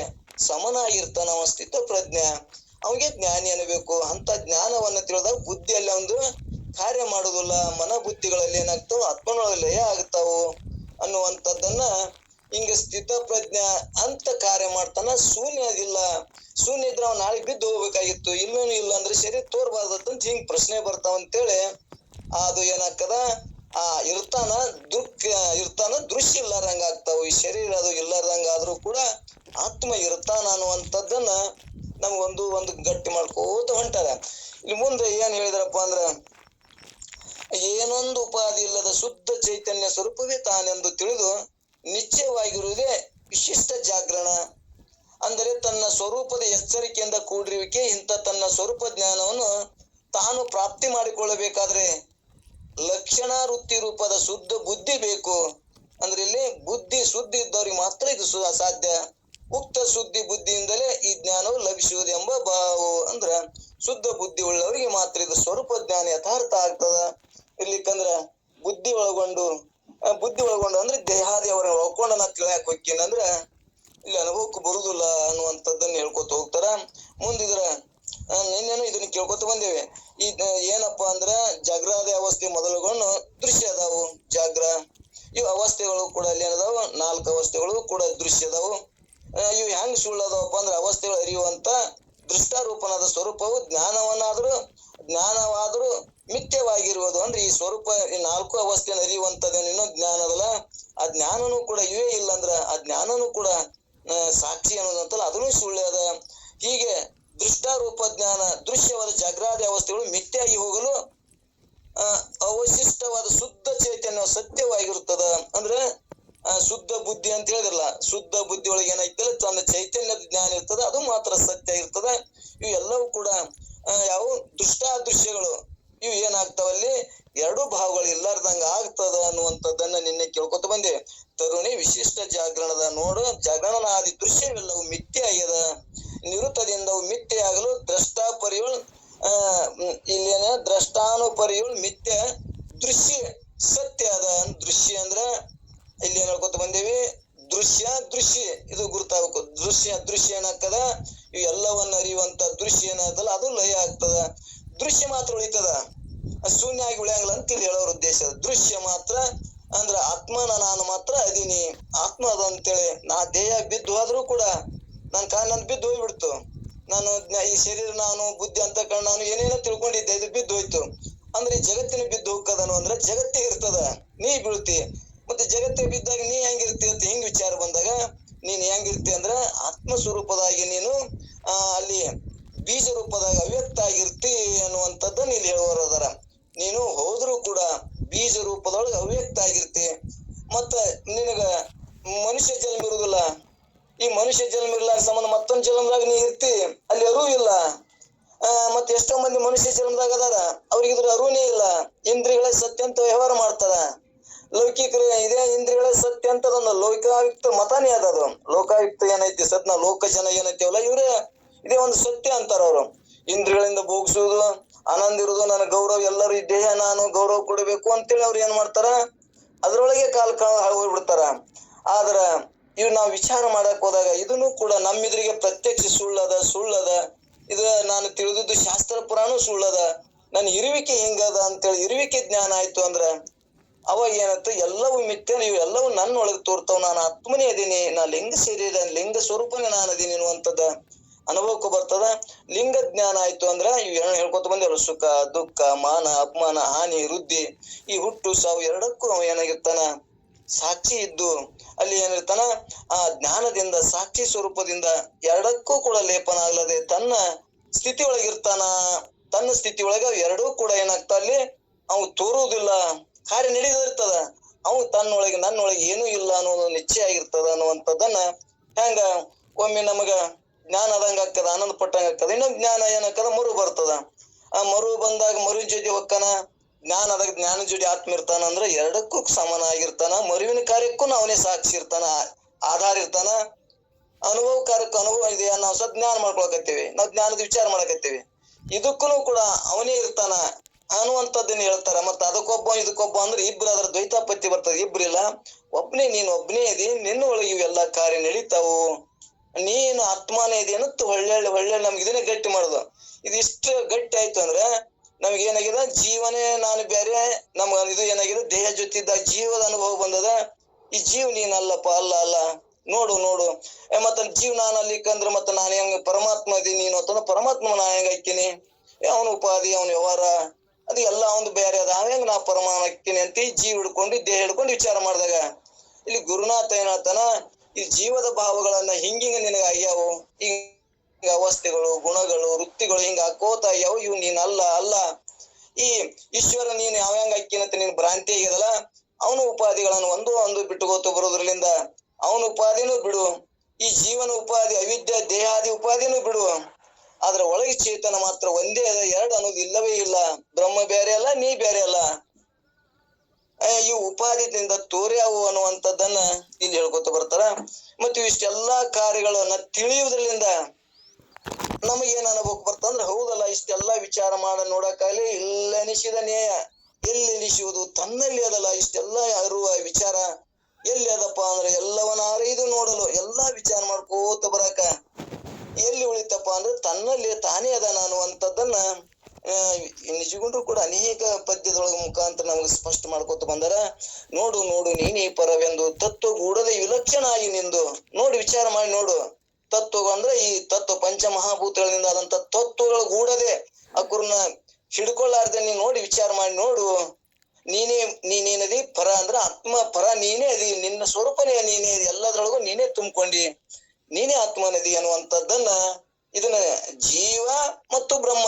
ಸಮನಾಗಿರ್ತಾನ ಅವ ಸ್ಥಿತ ಪ್ರಜ್ಞೆ. ಅವನಿಗೆ ಜ್ಞಾನಿ ಅನ್ನಬೇಕು ಅಂತ ಜ್ಞಾನವನ್ನ ತಿಳಿದಾಗ ಬುದ್ಧಿಯಲ್ಲಿ ಒಂದು ಕಾರ್ಯ ಮಾಡುದಿಲ್ಲ ಮನ ಬುದ್ಧಿಗಳಲ್ಲಿ ಏನಾಗ್ತಾವ ಆತ್ಮನೊಳಗೆ ಲಯ ಆಗ್ತಾವು ಅನ್ನುವಂಥದ್ದನ್ನ ಹಿಂಗ ಸ್ಥಿತ ಪ್ರಜ್ಞ ಅಂತ ಕಾರ್ಯ ಮಾಡ್ತಾನ, ಶೂನ್ಯ ಅದಿಲ್ಲ. ಶೂನ್ಯ ಇದ್ರೆ ಅವ್ನು ನಾಳೆ ಬಿದ್ದು ಹೋಗ್ಬೇಕಾಗಿತ್ತು, ಇನ್ನೇನು ಇಲ್ಲ ಅಂದ್ರೆ ಶರೀರ ತೋರ್ಬಾರ್ದಂತ ಹಿಂಗ್ ಪ್ರಶ್ನೆ ಬರ್ತಾವ ಅಂತೇಳಿ, ಅದು ಏನಾಗ್ತದ? ಆ, ಇರ್ತಾನ, ದುಃಖ, ಇರ್ತಾನ ದೃಶ್ಯ ಇಲ್ಲಾರಂಗ ಆಗ್ತಾವ. ಈ ಶರೀರ ಅದು ಇಲ್ಲಾರ್ದಂಗ ಆದ್ರೂ ಕೂಡ ಆತ್ಮ ಇರ್ತಾನ ಅನ್ನುವಂಥದ್ದನ್ನ ನಮ್ಗೊಂದು ಒಂದು ಗಟ್ಟಿ ಮಾಡ್ಕೋತ ಹೊಂಟಾರ. ಇಲ್ಲಿ ಮುಂದೆ ಏನ್ ಹೇಳಿದ್ರಪ್ಪ ಅಂದ್ರ, ಏನೊಂದು ಉಪಾಧಿ ಇಲ್ಲದ ಶುದ್ಧ ಚೈತನ್ಯ ಸ್ವರೂಪವೇ ತಾನೆಂದು ತಿಳಿದು ನಿಶ್ಚಯವಾಗಿರುವುದೇ ವಿಶಿಷ್ಟ ಜಾಗರಣ. ಅಂದರೆ ತನ್ನ ಸ್ವರೂಪದ ಎಚ್ಚರಿಕೆಯಿಂದ ಕೂಡಿರುವಿಕೆ, ಇಂಥ ತನ್ನ ಸ್ವರೂಪ ಜ್ಞಾನವನ್ನು ತಾನು ಪ್ರಾಪ್ತಿ ಮಾಡಿಕೊಳ್ಳಬೇಕಾದ್ರೆ ಲಕ್ಷಣ ವೃತ್ತಿ ರೂಪದ ಶುದ್ಧ ಬುದ್ಧಿ ಬೇಕು. ಅಂದ್ರೆ ಇಲ್ಲಿ ಬುದ್ಧಿ ಶುದ್ಧಿ ಇದ್ದವ್ರಿಗೆ ಮಾತ್ರ ಇದು ಸು- ಸಾಧ್ಯ ಉಕ್ತ ಶುದ್ಧಿ ಬುದ್ಧಿಯಿಂದಲೇ ಈ ಜ್ಞಾನವು ಲಭಿಸುವುದೆಂಬ ಭಾವ ಅಂದ್ರ ಶುದ್ಧ ಬುದ್ಧಿ ಉಳ್ಳವರಿಗೆ ಮಾತ್ರ ಇದು ಸ್ವರೂಪ ಜ್ಞಾನ ಯಥಾರ್ಥ ಆಗ್ತದ. ಇರ್ಲಿಕ್ಕಂದ್ರ ಬುದ್ಧಿ ಒಳಗೊಂಡು ಬುದ್ಧಿ ಒಳಗೊಂಡು ಅಂದ್ರೆ ದೇಹಾದಿ ಅವರ ಒಳ್ಕೊಂಡು ನಾ ತಿಳಿಯಾಕ ಹೋಗ್ತೀನಿ ಅಂದ್ರ ಇಲ್ಲಿ ಅನುಭವಕ್ಕೆ ಬರುದಿಲ್ಲ ಅನ್ನುವಂಥದ್ದನ್ನ ಹೇಳ್ಕೊತ ಹೋಗ್ತಾರ. ಮುಂದಿದ್ರ ನಿನ್ನೇನು ಇದನ್ನ ಕೇಳ್ಕೊತ ಬಂದೇವೆ. ಈ ಏನಪ್ಪಾ ಅಂದ್ರ ಜಾಗ್ರಾದಿ ಅವಸ್ಥೆ ಮೊದಲುಗೊಂಡು ದೃಶ್ಯ ಅದಾವು, ಜಾಗ್ರ. ಇವು ಅವಸ್ಥೆಗಳು ಕೂಡ ಅಲ್ಲಿ ಏನದಾವು, ನಾಲ್ಕು ಅವಸ್ಥೆಗಳು ಕೂಡ ದೃಶ್ಯ ಅದಾವು. ಇವು ಹೆಂಗ್ ಸುಳ್ಳದವಪ್ಪ ಅಂದ್ರ ಅವಸ್ಥೆಗಳು ಅರಿಯುವಂತ ದೃಷ್ಟಾರೂಪನಾದ ಸ್ವರೂಪವು ಜ್ಞಾನವನ್ನಾದ್ರೂ ಜ್ಞಾನವಾದ್ರೂ ಮಿಥ್ಯವಾಗಿರುವುದು. ಅಂದ್ರೆ ಈ ಸ್ವರೂಪ ಈ ನಾಲ್ಕು ಅವಸ್ಥೆಯನ್ನು ಅರಿಯುವಂತದೇನೇನೋ ಜ್ಞಾನದಲ್ಲ ಆ ಜ್ಞಾನನೂ ಕೂಡ ಇವೇ ಇಲ್ಲ ಅಂದ್ರ ಆ ಜ್ಞಾನನೂ ಕೂಡ ಸಾಕ್ಷಿ ಅನ್ನೋದಂತಲ್ಲ ಅದನ್ನು ಸುಳ್ಳು ಅದ. ಹೀಗೆ ದೃಷ್ಟಾರೂಪ ಜ್ಞಾನ, ದೃಶ್ಯವಾದ ಜಾಗ್ರಾದಿ ಅವಸ್ಥೆಗಳು ಮಿಥ್ಯಾಗಿ ಹೋಗಲು ಅವಶಿಷ್ಟವಾದ ಶುದ್ಧ ಚೈತನ್ಯ ಸತ್ಯವಾಗಿರುತ್ತದ. ಅಂದ್ರೆ ಶುದ್ಧ ಬುದ್ಧಿ ಅಂತ ಹೇಳಿದ್ರಲ್ಲ, ಶುದ್ಧ ಬುದ್ಧಿ ಒಳಗೆ ಏನಾಯ್ತಲ್ಲ, ತನ್ನ ಚೈತನ್ಯದ ಜ್ಞಾನ ಇರ್ತದೆ, ಅದು ಮಾತ್ರ ಸತ್ಯ ಇರ್ತದ. ಇವು ಎಲ್ಲವೂ ಕೂಡ ಯಾವ ದುಷ್ಟ ದೃಶ್ಯಗಳು ಇವು ಏನಾಗ್ತಾವಲ್ಲಿ ಎರಡು ಭಾವಗಳು ಇಲ್ಲಾರ್ದಂಗ ಆಗ್ತದ ಅನ್ನುವಂಥದ್ದನ್ನ ನಿನ್ನೆ ಕೇಳ್ಕೊತ ಬಂದೆ. ತರುಣಿ ವಿಶಿಷ್ಟ ಜಾಗರಣದ ನೋಡು. ಜಾಗರಣನಾದಿ ದೃಶ್ಯವೆಲ್ಲವೂ ಮಿಥ್ಯೆ ಆಗ್ಯದ. ನಿವೃತ್ತದಿಂದ ಅವು ಮಿಥ್ಯೆ ಆಗಲು ದ್ರಷ್ಟಾ ಪರಿಯೋಳ್ ಮ್, ಇಲ್ಲೇನ? ದ್ರಷ್ಟಾನುಪರಿಯುಳ್ ಮಿಥ್ಯ ದೃಶ್ಯ ಸತ್ಯ ಅದ. ದೃಶ್ಯ ಅಂದ್ರ ಇಲ್ಲಿ ಏನ್ ಹೇಳ್ಕೊತ ಬಂದೇವಿ? ದೃಶ್ಯ ದೃಶ್ಯ. ಇದು ಗುರುತಾಗಬೇಕು. ದೃಶ್ಯ ದೃಶ್ಯ ಏನಾಗ್ತದ? ಇವು ಎಲ್ಲವನ್ನ ಅರಿಯುವಂತ ದೃಶ್ಯ ಏನಾಗ್ತಲ್ಲ ಅದು ಲಯ ಆಗ್ತದ. ದೃಶ್ಯ ಮಾತ್ರ ಉಳಿತದ? ಶೂನ್ಯ ಆಗಿ ಉಳಿಯಂಗಿಲ್ಲ ಅಂತ ಇಲ್ಲಿ ಹೇಳೋರ ಉದ್ದೇಶ. ದೃಶ್ಯ ಮಾತ್ರ ಅಂದ್ರ ಆತ್ಮನ ನಾನು ಮಾತ್ರ ಅದೀನಿ. ಆತ್ಮ ಅದ ಅಂತೇಳಿ. ನಾ ದೇಹ ಬಿದ್ದು ಹೋದ್ರೂ ಕೂಡ ನನ್ ಕಾಲ್ ನನ್ ಬಿದ್ದು ಹೋಗ್ಬಿಡ್ತು. ನಾನು ಈ ಶರೀರ ನಾನು, ಬುದ್ಧಿ ಅಂತ ಕಂಡು ನಾನು ಏನೇನೋ ತಿಳ್ಕೊಂಡಿದ್ದೆ, ಇದು ಬಿದ್ದು ಹೋಯ್ತು. ಅಂದ್ರೆ ಜಗತ್ತಿನ ಬಿದ್ದು ಹೋಗ್ಕದನು ಅಂದ್ರೆ ಜಗತ್ತೇ ಇರ್ತದ. ನೀ ಬೀಳ್ತಿ ಮತ್ತೆ ಜಗತ್ತೇ ಬಿದ್ದಾಗ ನೀ ಹೆಂಗಿರ್ತಿ ಅಂತ ಹಿಂಗ್ ವಿಚಾರ ಬಂದಾಗ ನೀನ್ ಹೆಂಗಿರ್ತಿ ಅಂದ್ರ ಆತ್ಮ ಸ್ವರೂಪದಾಗಿ ನೀನು ಅಲ್ಲಿ ಬೀಜ ರೂಪದಾಗ ಅವ್ಯಕ್ತ ಆಗಿರ್ತಿ ಅನ್ನುವಂಥದ್ದನ್ನ ಇಲ್ಲಿ ಹೇಳುವರು ನೀನು ಹೋದ್ರು ಕೂಡ ಬೀಜ ರೂಪದೊಳಗೆ ಅವ್ಯಕ್ತ ಆಗಿರ್ತಿ ಮತ್ತ ನಿನಗ ಮನುಷ್ಯ ಜನ್ಮ ಇರುದಿಲ್ಲ. ಈ ಮನುಷ್ಯ ಜನ್ಮ ಇರ್ಲಾರ ಸಂಬಂಧ ಮತ್ತೊಂದ್ ಜನ್ಮದಾಗ ನೀ ಇರ್ತಿ, ಅಲ್ಲಿ ಅರಿವು ಇಲ್ಲ. ಆ, ಮತ್ತೆ ಎಷ್ಟೋ ಮಂದಿ ಮನುಷ್ಯ ಜನ್ಮದಾಗ ಅದಾರ. ಅವ್ರಿಗೆ ಇದ್ರ ಅರಿವುನೇ ಇಲ್ಲ. ಇಂದ್ರಿಗಳ ಸತ್ಯಂತ ವ್ಯವಹಾರ ಮಾಡ್ತಾರ. ಲೌಕಿಕರು ಇದೇ, ಇಂದ್ರಿಯಗಳ ಸತ್ಯ ಅಂತ ಅದೊಂದು ಲೋಕಾಯುಕ್ತ ಮತಾನೇ ಅದ, ಅದು. ಲೋಕಾಯುಕ್ತ ಏನೈತಿ, ಸತ್ನ, ಲೋಕ ಜನ ಏನೈತಿವಲ್ಲ, ಇವರೇ ಇದೇ ಒಂದು ಸತ್ಯ ಅಂತಾರ ಅವರು. ಇಂದ್ರಿಯಗಳಿಂದ ಭೋಗಿಸುವುದು, ಆನಂದ ಇರುವುದು, ನನ್ನ ಗೌರವ, ಎಲ್ಲರೂ ಈ ದೇಹ, ನಾನು ಗೌರವ ಕೊಡಬೇಕು ಅಂತೇಳಿ ಅವ್ರು ಏನ್ ಮಾಡ್ತಾರ? ಅದ್ರೊಳಗೆ ಕಾಲ್ ಕಾಲ ಹೋಗ್ಬಿಡ್ತಾರ. ಆದ್ರ ಇವ್ ನಾವ್ ವಿಚಾರ ಮಾಡಕ್ ಹೋದಾಗ ಇದನ್ನು ಕೂಡ ನಮ್ಮಿದ್ರಿಗೆ ಪ್ರತ್ಯಕ್ಷ ಸುಳ್ಳದ ಸುಳ್ಳದ. ಇದ ನಾನು ತಿಳಿದಿದ್ದು ಶಾಸ್ತ್ರ ಪುರಾಣ ಸುಳ್ಳದ. ನನ್ನ ಇರುವಿಕೆ ಹಿಂಗದ ಅಂತೇಳಿ, ಇರುವಿಕೆ ಜ್ಞಾನ ಆಯ್ತು ಅಂದ್ರ ಅವಾಗ ಏನಾಯ್ತು ಎಲ್ಲವೂ ಮಿಥ್ಯ, ನೀವು ಎಲ್ಲವೂ ನನ್ನ ಒಳಗೆ ತೋರ್ತಾವ, ನಾನು ಆತ್ಮನೇ ಅದೀನಿ, ನಾ ಲಿಂಗ ಶರೀರ ಲಿಂಗ ಸ್ವರೂಪನೇ ನಾನು ಅದೀನಿ ಅನ್ನುವಂಥದ್ದು ಅನುಭವಕ್ಕೂ ಬರ್ತದ. ಲಿಂಗ ಜ್ಞಾನ ಆಯ್ತು ಅಂದ್ರ, ಇವ್ ಏನ್ ಹೇಳ್ಕೊತ ಬಂದೇವ್ರ, ಸುಖ, ದುಃಖ, ಮಾನ, ಅಪಮಾನ, ಹಾನಿ, ವೃದ್ಧಿ, ಈ ಹುಟ್ಟು, ಸಾವು ಎರಡಕ್ಕೂ ಅವ ಏನಾಗಿರ್ತಾನ? ಸಾಕ್ಷಿ ಇದ್ದು, ಅಲ್ಲಿ ಏನಿರ್ತಾನ? ಆ ಜ್ಞಾನದಿಂದ, ಸಾಕ್ಷಿ ಸ್ವರೂಪದಿಂದ ಎರಡಕ್ಕೂ ಕೂಡ ಲೇಪನ ಆಗ್ಲದೆ ತನ್ನ ಸ್ಥಿತಿ ಒಳಗಿರ್ತಾನ ತನ್ನ ಸ್ಥಿತಿ ಒಳಗ ಎರಡೂ ಕೂಡ ಏನಾಗ್ತಾ ಅಲ್ಲಿ, ಅವು ತೋರುವುದಿಲ್ಲ. ಕಾರ್ಯ ನಡೆದಿರ್ತದ, ಅವ್ ತನ್ನೊಳಗೆ, ನನ್ನೊಳಗೆ ಏನೂ ಇಲ್ಲ ಅನ್ನೋದು ನಿಶ್ಚಯ ಆಗಿರ್ತದ ಅನ್ನುವಂಥದ್ದನ್ನ ಹೆಂಗ ಒಮ್ಮೆ ನಮಗ ಜ್ಞಾನ ಆದಂಗ ಆಗ್ತದ, ಆನಂದ ಪಟ್ಟಂಗ ಆಗ್ತದ, ಇನ್ನೊಂದು ಜ್ಞಾನ ಏನಾಗ್ತದ ಮರು ಬರ್ತದ. ಆ ಮರು ಬಂದಾಗ ಮರು ಜೊತೆ ಒಕ್ಕನ ಜ್ಞಾನ ಆದಾಗ ಜ್ಞಾನ ಜೋಡಿ ಆತ್ಮ ಇರ್ತಾನ ಅಂದ್ರೆ ಎರಡಕ್ಕೂ ಸಮಾನ ಆಗಿರ್ತಾನ, ಮರುವಿನ ಕಾರ್ಯಕ್ಕೂ ಅವನೇ ಸಾಕ್ಷಿ ಇರ್ತಾನ ಆಧಾರ ಇರ್ತಾನ, ಅನುಭವ ಕಾರ್ಯಕ್ಕೆ ಅನುಭವ ಇದೆಯಾ ನಾವು ಸ್ವಲ್ಪ ಜ್ಞಾನ ಮಾಡ್ಕೊಳಕತ್ತೀವಿ, ನಾವು ಜ್ಞಾನದ ವಿಚಾರ ಮಾಡಕತ್ತೀವಿ. ಇದಕ್ಕೂ ಕೂಡ ಅವನೇ ಇರ್ತಾನ ಅನ್ನುವಂಥದ್ದನ್ನ ಹೇಳ್ತಾರೆ. ಮತ್ತ ಅದಕ್ಕೊಬ್ಬ, ಇದಕ್ಕೊಬ್ಬ ಅಂದ್ರೆ ಇಬ್ರು ಅದರ ದ್ವೈತಾಪತ್ತಿ ಬರ್ತದೆ. ಇಬ್ರಿಲ್ಲ ಒಬ್ನೇ ನೀನು, ಒಬ್ನೇ ಇದಿ. ನಿನ್ನ ಒಳಗೆ ಇವೆಲ್ಲ ಕಾರ್ಯ ನಡೀತಾವು. ನೀನು ಆತ್ಮಾನೇ ಇದೆ ಅನ್ನತ್ತು ಒಳ್ಳೆ ಒಳ್ಳೆ ನಮ್ಗೆ ಇದನ್ನೇ ಗಟ್ಟಿ ಮಾಡುದು. ಇದಿಷ್ಟು ಗಟ್ಟಿ ಆಯ್ತು ಅಂದ್ರೆ ನಮ್ಗೆ ಏನಾಗಿದೆ? ಜೀವನೇ ನಾನು ಬೇರೆ, ನಮ್ಗ ಇದು ಏನಾಗಿದೆ? ದೇಹ ಜೊತಿದ್ದ ಜೀವದ ಅನುಭವ ಬಂದದ. ಈ ಜೀವ ನೀನಲ್ಲಪ್ಪ, ಅಲ್ಲ ಅಲ್ಲ. ನೋಡು ನೋಡು. ಮತ್ತ ಜೀವ ನಾನು ಅಲ್ಲಿಕ್ಕಂದ್ರ ಮತ್ತ ನಾನು ಹೆಂಗ ಪರಮಾತ್ಮ ಇದೀನಿ ನೀನು ಅಂತಂದ್ರೆ ಪರಮಾತ್ಮ ನಾನು ಹೆಂಗ ಹಾಕಿನಿ ಅವನ ಉಪಾಧಿ, ಅವನ ವ್ಯವಹಾರ. ಅದು ಎಲ್ಲ ಒಂದು ಬೇರೆ ಅದ. ಹಂಗ ನಾ ಪರಮಾತ್ಮ ಆಗ್ತೀನಿ ಅಂತ ಜೀವ ಹಿಡ್ಕೊಂಡು, ದೇಹ ಹಿಡ್ಕೊಂಡು ವಿಚಾರ ಮಾಡಿದಾಗ, ಇಲ್ಲಿ ಗುರುನಾಥ ಏನಾತನ ಈ ಜೀವದ ಭಾವಗಳನ್ನ ಹಿಂಗಿಂಗ ನಿನಗ ಆಗ್ಯಾವು? ಹಿಂಗ ಅವಸ್ಥೆಗಳು, ಗುಣಗಳು, ವೃತ್ತಿಗಳು ಹಿಂಗ ಹಾಕೋತ ಆಗ್ಯಾವು? ಇವು ನೀನ್ ಅಲ್ಲ ಅಲ್ಲ. ಈ ಈಶ್ವರ ನೀನ್ ಯಾವ ಹೆಂಗ ಅಕ್ಕಿನಂತ ನೀನ್ ಭ್ರಾಂತಿ ಆಗಿದಲ್ಲ ಅವನು ಉಪಾಧಿಗಳನ್ನು ಒಂದು ಒಂದು ಬಿಟ್ಟುಕೋತ ಬರೋದ್ರಲಿಂದ ಅವನ ಉಪಾಧಿನೂ ಬಿಡು. ಈ ಜೀವನ ಉಪಾಧಿ, ಅವಿದ್ಯ, ದೇಹಾದಿ ಉಪಾಧಿನೂ ಬಿಡು. ಆದ್ರ ಒಳಗೆ ಚೇತನ ಮಾತ್ರ ಒಂದೇ ಅದ, ಎರಡು ಅನ್ನೋದು ಇಲ್ಲವೇ ಇಲ್ಲ. ಬ್ರಹ್ಮ ಬೇರೆ ಅಲ್ಲ, ನೀ ಬೇರೆ ಅಲ್ಲ. ಈ ಉಪಾಧಿದಿಂದ ತೋರ್ಯಾವು ಅನ್ನುವಂಥದ್ದನ್ನ ಇಲ್ಲಿ ಹೇಳ್ಕೊತ ಬರ್ತಾರ. ಮತ್ತು ಇಷ್ಟೆಲ್ಲಾ ಕಾರ್ಯಗಳನ್ನ ತಿಳಿಯುವುದರಿಂದ ಏನ್ ಅನುಭವ ಬರ್ತಂದ್ರೆ, ಹೌದಲ್ಲ, ಇಷ್ಟೆಲ್ಲಾ ವಿಚಾರ ಮಾಡ ನೋಡಕ್ಕಾಗಲಿ ಇಲ್ಲ ಎನಿಸಿದ ನೇಯ ಎಲ್ಲಿ ಎನಿಸುವುದು ತನ್ನಲ್ಲಿ ಅದಲ್ಲ, ಇಷ್ಟೆಲ್ಲಾ ಅರುವ ವಿಚಾರ. ಎಲ್ಲಿ ಅದಪ್ಪ ಅಂದ್ರೆ ಎಲ್ಲವನ್ನ ಅರಿದು ನೋಡಲು, ಎಲ್ಲಾ ವಿಚಾರ ಮಾಡ್ಕೋತ ಬರಾಕ. ಎಲ್ಲಿ ಉಳಿತಪ್ಪ ಅಂದ್ರೆ ತನ್ನಲ್ಲಿ ತಾನೇ ಅದ ನಾನು ಅಂತದನ್ನ ನಿಜಗೊಂಡ್ರು ಕೂಡ ಅನೇಕ ಪದ್ಯದೊಳಗ ಮುಖಾಂತರ ನಮಗೆ ಸ್ಪಷ್ಟ ಮಾಡ್ಕೊತ ಬಂದಾರ. ನೋಡು ನೋಡು, ನೀನೇ ಪರವೆಂದು ತತ್ವ ವಿಲಕ್ಷಣ ಆಗಿ ನಿಂದು. ನೋಡಿ, ವಿಚಾರ ಮಾಡಿ ನೋಡು. ತತ್ವ ಅಂದ್ರೆ ಈ ತತ್ವ ಪಂಚಮಹಾಭೂತಗಳಿಂದ ಆದಂತ ತತ್ವಗಳ ಗೂಡದೆ ಅಕ್ರನ್ನ ಹಿಡ್ಕೊಳ್ಳಾರ್ದೆ ನೀನ್ ನೋಡಿ, ವಿಚಾರ ಮಾಡಿ ನೋಡು. ನೀನೇ, ನೀನೇನದಿ ಪರ ಅಂದ್ರ ಆತ್ಮ ಪರ ನೀನೇ ಅದಿ. ನಿನ್ನ ಸ್ವರೂಪನೇ ನೀನೇ ಎಲ್ಲದ್ರೊಳಗೂ ನೀನೇ ತುಂಬಿಕೊಂಡಿ. ನೀನೇ ಆತ್ಮನದಿ ಅನ್ನುವಂಥದ್ದನ್ನ ಇದನ್ನ ಜೀವ ಮತ್ತು ಬ್ರಹ್ಮ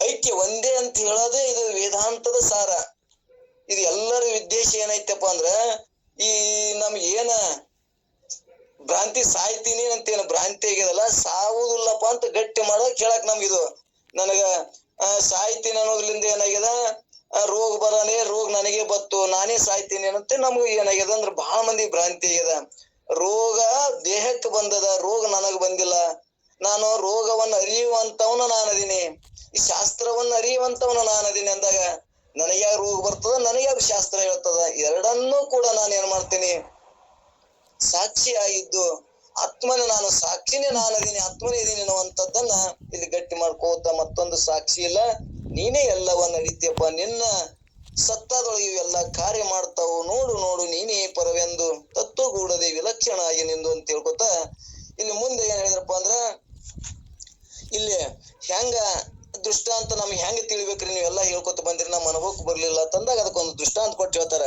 ಐಕ್ಯ ಒಂದೇ ಅಂತ ಹೇಳೋದೇ ಇದು ವೇದಾಂತದ ಸಾರ. ಇದು ಎಲ್ಲರ ಉದ್ದೇಶ ಏನೈತಪ್ಪ ಅಂದ್ರ ಈ ನಮ್ಗೆ ಏನ ಭ್ರಾಂತಿ ಸಾಯ್ತೀನಿ ಅಂತೇನು ಭ್ರಾಂತಿ ಆಗಿದಲ್ಲ ಸಾವುದಿಲ್ಲಪ್ಪ ಅಂತ ಗಟ್ಟಿ ಮಾಡೋದ್ ಕೇಳಕ್ ನಮ್ಗಿದು. ನನಗ ಸಾಯ್ತೀನಿ ಅನ್ನೋದ್ರಿಂದ ಏನಾಗಿದೆ ರೋಗ ಬರನೇ ರೋಗ ನನಗೆ ಬತ್ತು, ನಾನೇ ಸಾಯ್ತೀನಿ ಅನ್ನಂತೆ ನಮ್ಗೆ ಏನಾಗಿದೆ ಅಂದ್ರೆ ಬಹಳ ಮಂದಿ ಭ್ರಾಂತಿ ಆಗ್ಯದ. ರೋಗ ದೇಹಕ್ಕೆ ಬಂದದ, ರೋಗ ನನಗೆ ಬಂದಿಲ್ಲ. ನಾನು ರೋಗವನ್ನು ಅರಿಯುವಂತವನು ನಾನದೀನಿ ಈ ಶಾಸ್ತ್ರವನ್ನು ಅರಿಯುವಂತವನು ನಾನದೀನಿ ಅಂದಾಗ ನನಗೆ ರೋಗ ಬರ್ತದ, ನನಗೆ ಶಾಸ್ತ್ರ ಹೇಳ್ತದ? ಎರಡನ್ನೂ ಕೂಡ ನಾನು ಏನ್ ಮಾಡ್ತೀನಿ? ಸಾಕ್ಷಿಯಾಗಿದ್ದು ಆತ್ಮನೇ ನಾನು, ಸಾಕ್ಷಿನೇ ನಾನದೀನಿ ಆತ್ಮನೇ ಇದೀನಿ ಅನ್ನುವಂಥದ್ದನ್ನ ಇಲ್ಲಿ ಗಟ್ಟಿ ಮಾಡ್ಕೋತ ಮತ್ತೊಂದು ಸಾಕ್ಷಿ ಇಲ್ಲ. ನೀನೇ ಎಲ್ಲವನ್ನ ಅರಿತಿಯಪ್ಪ, ನಿನ್ನ ಸತ್ತದೊಳಗೆ ಇವೆಲ್ಲ ಕಾರ್ಯ ಮಾಡ್ತಾವು. ನೋಡು ನೋಡು, ನೀನೇ ಪರವೆಂದು. ತತ್ವಗೂಡದೆ ವಿಲಕ್ಷಣ ಆಗಿ ನಿಂದು ಅಂತ ತಿಳ್ಕೊತಾ ಇಲ್ಲಿ ಮುಂದೆ ಏನ್ ಹೇಳಿದ್ರಪ್ಪ ಅಂದ್ರ, ಇಲ್ಲಿ ಹೆಂಗ ದೃಷ್ಟಾಂತ ನಮ್ಗೆ ಹೆಂಗ ತಿಳಿಬೇಕ್ರಿ ನೀವೆಲ್ಲ ಹೇಳ್ಕೊತ ಬಂದ್ರಿ, ನಮ್ಮ ಅನುಭವಕ್ಕೆ ಬರ್ಲಿಲ್ಲ. ತಂದಾಗ ಅದಕ್ಕೊಂದು ದೃಷ್ಟಾಂತ ಕೊಟ್ಟು ಹೇಳ್ತಾರ.